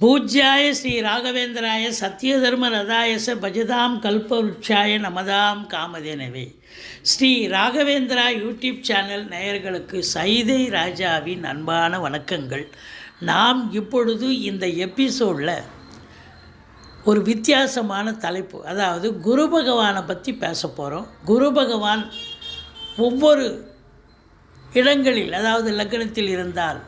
பூஜ்யாய ஸ்ரீ ராகவேந்திராய சத்யதர்ம ரதாயச பஜதாம் கல்பவருட்சாய நமதாம் காமதேனவே. ஸ்ரீ ராகவேந்திரா யூடியூப் சேனல் நேயர்களுக்கு சைதை ராஜாவின் அன்பான வணக்கங்கள். நாம் இப்பொழுது இந்த எபிசோடில் ஒரு வித்தியாசமான தலைப்பு அதாவது குரு பகவானை பற்றி பேச போகிறோம் குரு பகவான் ஒவ்வொரு இடங்களில் அதாவது லக்னத்தில் இருந்தால்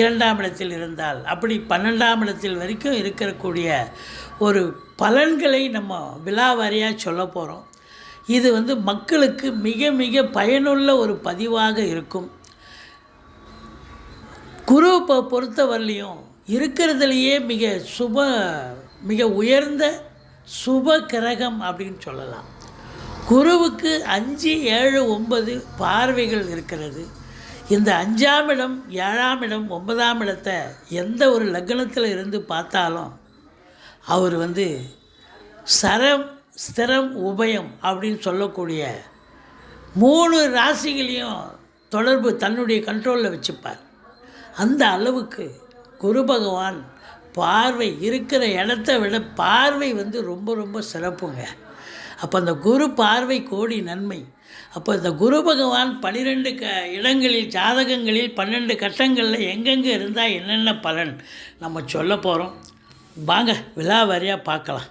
இரண்டாம் இடத்தில் இருந்தால் அப்படி பன்னெண்டாம் இடத்தில் வரைக்கும் இருக்கக்கூடிய ஒரு பலன்களை நம்ம விலாவாரியாக சொல்ல போகிறோம் இது வந்து மக்களுக்கு மிக மிக பயனுள்ள ஒரு பதிவாக இருக்கும். குரு இப்போ பொறுத்தவரையிலையும் இருக்கிறதுலையே மிக சுப மிக உயர்ந்த சுப கிரகம் அப்படின்னு சொல்லலாம். குருவுக்கு அஞ்சு ஏழு ஒன்பது பார்வைகள் இருக்கிறது. இந்த அஞ்சாம் இடம் ஏழாம் இடம் ஒன்பதாம் இடத்தை எந்த ஒரு லக்னத்தில் இருந்து பார்த்தாலும் அவர் வந்து சரம் ஸ்திரம் உபயம் அப்படின்னு சொல்லக்கூடிய மூணு ராசிகளையும் தொடர்பு தன்னுடைய கண்ட்ரோலில் வச்சுப்பார். அந்த அளவுக்கு குரு பகவான் பார்வை இருக்கிற இடத்த விட பார்வை வந்து ரொம்ப ரொம்ப சிறப்புங்க. அப்போ அந்த குரு பார்வை கோடி நன்மை. அப்போ இந்த குரு பகவான் பன்னிரெண்டு க இடங்களில் ஜாதகங்களில் பன்னெண்டு கட்டங்களில் எங்கெங்கே இருந்தால் என்னென்ன பலன் நம்ம சொல்ல போகிறோம் வாங்க விழாவாரியாக பார்க்கலாம்.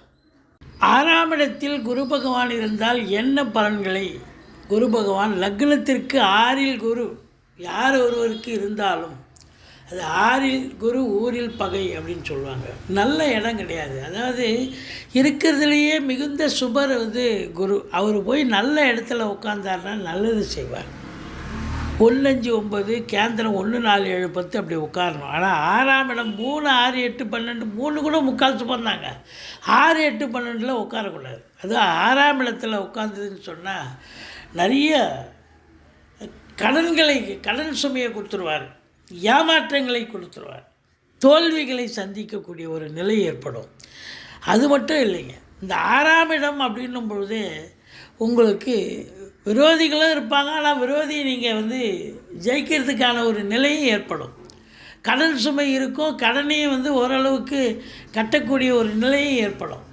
ஆறாம் இடத்தில் குரு பகவான் இருந்தால் என்ன பலன்களை? குரு பகவான் லக்னத்திற்கு ஆறில் குரு. யார் ஒருவருக்கு இருந்தாலும் அது ஆறில் குரு ஊரில் பகை அப்படின்னு சொல்லுவாங்க. நல்ல இடம் கிடையாது. அதாவது இருக்கிறதுலையே மிகுந்த சுபர் வந்து குரு. அவர் போய் நல்ல இடத்துல உட்காந்தாருன்னா நல்லது செய்வார். ஒன்று அஞ்சு ஒம்பது கேந்திரம் ஒன்று நாலு ஏழு பத்து அப்படி உட்காரணும். ஆனால் ஆறாம் இடம் மூணு ஆறு எட்டு பன்னெண்டு மூணு கூட முக்கால் சுபந்தாங்க ஆறு எட்டு பன்னெண்டில் உட்காரக்கூடாது. அது ஆறாம் இடத்துல உட்காந்ததுன்னு சொன்னால் நிறைய கடன்களை கடன் சுமையை கொடுத்துருவார். ஏமாற்றங்களை கொடுத்துருவார் தோல்விகளை சந்திக்கக்கூடிய ஒரு நிலை ஏற்படும். அது மட்டும் இல்லைங்க. இந்த ஆறாம் இடம் அப்படின்னும் பொழுது உங்களுக்கு விரோதிகளும் இருப்பாங்க. ஆனால் விரோதியை நீங்கள் வந்து ஜெயிக்கிறதுக்கான ஒரு நிலையும் ஏற்படும். கடன் சுமை இருக்கும். கடனையும் வந்து ஓரளவுக்கு கட்டக்கூடிய ஒரு நிலையும் ஏற்படும்.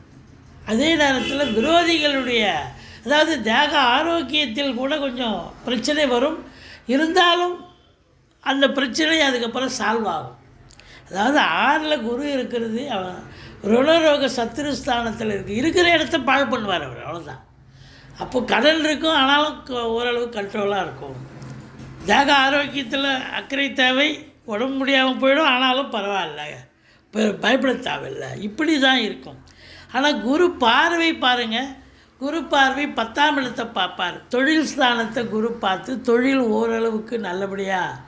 அதே நேரத்தில் விரோதிகளுடைய அதாவது தேக ஆரோக்கியத்தில் கூட கொஞ்சம் பிரச்சனை வரும். இருந்தாலும் அந்த பிரச்சனை அதுக்கப்புறம் சால்வ் ஆகும். அதாவது ஆறில் குரு இருக்கிறது அவன் ருணரோக சத்துருஸ்தானத்தில் இருக்குது இருக்கிற இடத்த பாழ் பண்ணுவார் அவர் அவ்வளோதான் அப்போ கடன் இருக்கும் ஆனாலும் ஓரளவு கண்ட்ரோலாக இருக்கும். தேக ஆரோக்கியத்தில் அக்கறை தேவை உடம்பு முடியாமல் போயிடும் ஆனாலும் பரவாயில்ல. பயப்பட தேவையில்லை. இப்படி தான் இருக்கும். ஆனால் குரு பார்வை பாருங்கள் குரு பார்வை பத்தாம் இடத்தை பார்ப்பார். தொழில் ஸ்தானத்தை குரு பார்த்து தொழில் ஓரளவுக்கு நல்லபடியாக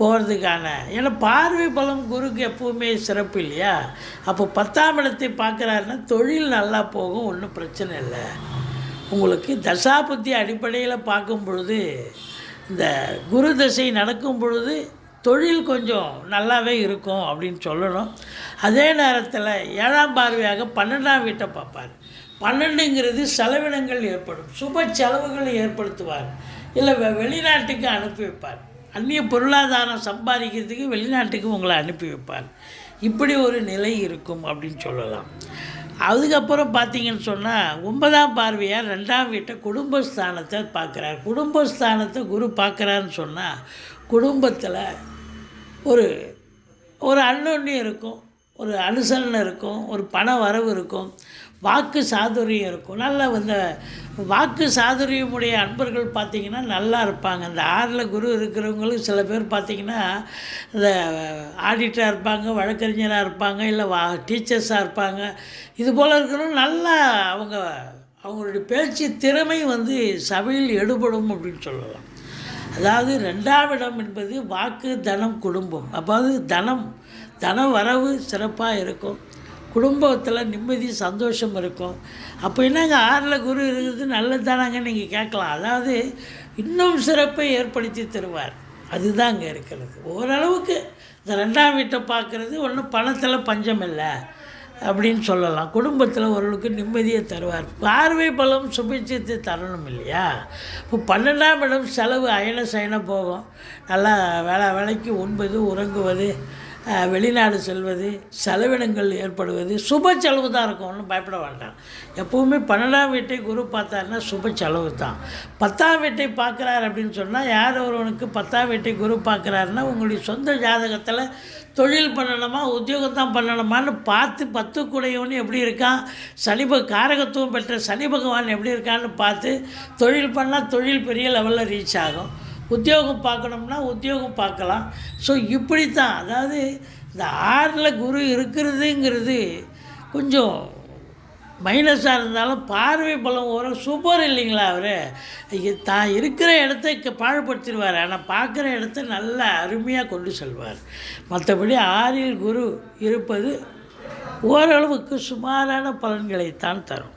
போகிறதுக்கான ஏன்னா பார்வை பலம் குருக்கு எப்பவுமே சிறப்பு இல்லையா? அப்போ பத்தாம் இடத்தை பார்க்குறாருன்னா தொழில் நல்லா போகும் ஒன்றும் பிரச்சனை இல்லை. உங்களுக்கு தசாபுத்தி அடிப்படையில் பார்க்கும் பொழுது இந்த குரு தசை நடக்கும் பொழுது தொழில் கொஞ்சம் நல்லாவே இருக்கும் அப்படின்னு சொல்லணும். அதே நேரத்தில் ஏழாம் பார்வையாக பன்னெண்டாம் வீட்டை பார்ப்பார். பன்னெண்டுங்கிறது செலவினங்கள் ஏற்படும் சுப செலவுகளை ஏற்படுத்துவார். இல்லை வெ- வெளிநாட்டுக்கு அனுப்பி வைப்பார். அந்நிய பொருளாதாரம் சம்பாதிக்கிறதுக்கு வெளிநாட்டுக்கு உங்களை அனுப்பி வைப்பார். இப்படி ஒரு நிலை இருக்கும் அப்படின்னு சொல்லலாம். அதுக்கப்புறம் பார்த்தீங்கன்னு சொன்னால் ஒன்பதாம் பார்வையார் ரெண்டாம் வீட்டை குடும்பஸ்தானத்தை பார்க்குறார். குடும்பஸ்தானத்தை குரு பார்க்குறாருன்னு சொன்னால் குடும்பத்தில் ஒரு ஒரு அன்னொன்னியம் இருக்கும். ஒரு அனுசரணை இருக்கும் ஒரு பண வரவு இருக்கும் வாக்கு சாதுரியம் இருக்கும். நல்ல இந்த வாக்கு சாதுரியமுடைய அன்பர்கள் பார்த்திங்கன்னா நல்லா இருப்பாங்க. இந்த ஆறில் குரு இருக்கிறவங்களும் சில பேர் பார்த்திங்கன்னா இந்த ஆடிட்டராக இருப்பாங்க வழக்கறிஞராக இருப்பாங்க இல்லை வா டீச்சர்ஸாக இருப்பாங்க. இது போல் இருக்கிறவங்க நல்லா அவங்க அவங்களுடைய பேச்சு திறமை வந்து சபையில் எடுபடும் அப்படின்னு சொல்லலாம். அதாவது ரெண்டாம் இடம் என்பது வாக்கு தனம் குடும்பம். அதாவது தனம் தன வரவு சிறப்பாக இருக்கும். குடும்பத்தில் நிம்மதி சந்தோஷம் இருக்கும். அப்போ என்னங்க ஆறில் குரு இருக்குது நல்லது தானாங்க நீங்கள் கேட்கலாம். அதாவது இன்னும் சிறப்பை ஏற்படுத்தி தருவார். அதுதான் அங்கே இருக்கிறது. ஓரளவுக்கு இந்த ரெண்டாம் வீட்டை பார்க்குறது ஒன்றும் பணத்தில் பஞ்சம் இல்லை அப்படின்னு சொல்லலாம். குடும்பத்தில் ஓரளவுக்கு நிம்மதியை தருவார். பார்வை பலம் சுபிச்சத்தை தரணும் இல்லையா? இப்போ பன்னெண்டாம் இடம் செலவு அயன சயன போகும். நல்லா வேலை வேலைக்கு உண்பது உறங்குவது வெளிநாடு செல்வது செலவினங்கள் ஏற்படுவது சுப செலவு தான் இருக்கும் ஒன்றும் பயப்பட வேண்டாம். எப்போவுமே பன்னெண்டாம் வீட்டை குரு பார்த்தாருன்னா சுப செலவு தான். பத்தாம் வீட்டை பார்க்குறாரு அப்படின்னு சொன்னால் யார் ஒருவனுக்கு பத்தாம் வீட்டை குரு பார்க்குறாருன்னா உங்களுடைய சொந்த ஜாதகத்தில் தொழில் பண்ணணுமா உத்தியோகம் தான் பண்ணணுமான்னு பார்த்து பத்து எப்படி இருக்கான் சனிப காரகத்துவம் பெற்ற சனி பகவான் எப்படி இருக்கான்னு பார்த்து தொழில் பண்ணால் தொழில் பெரிய லெவலில் ரீச் ஆகும். உத்தியோகம் பார்க்கணும்னா உத்தியோகம் பார்க்கலாம். ஸோ இப்படி தான் அதாவது இந்த ஆறில் குரு இருக்கிறதுங்கிறது கொஞ்சம் மைனஸாக இருந்தாலும் பார்வை பலம் ஓரம் சூப்பர் இல்லைங்களா அவர்? தான் இருக்கிற இடத்த க- பாழ்படுத்திடுவார். ஆனால் பார்க்குற இடத்த நல்லா அருமையாக கொண்டு செல்வார். மற்றபடி ஆறில் குரு இருப்பது ஓரளவுக்கு சுமாரான பலன்களைத்தான் தரும்.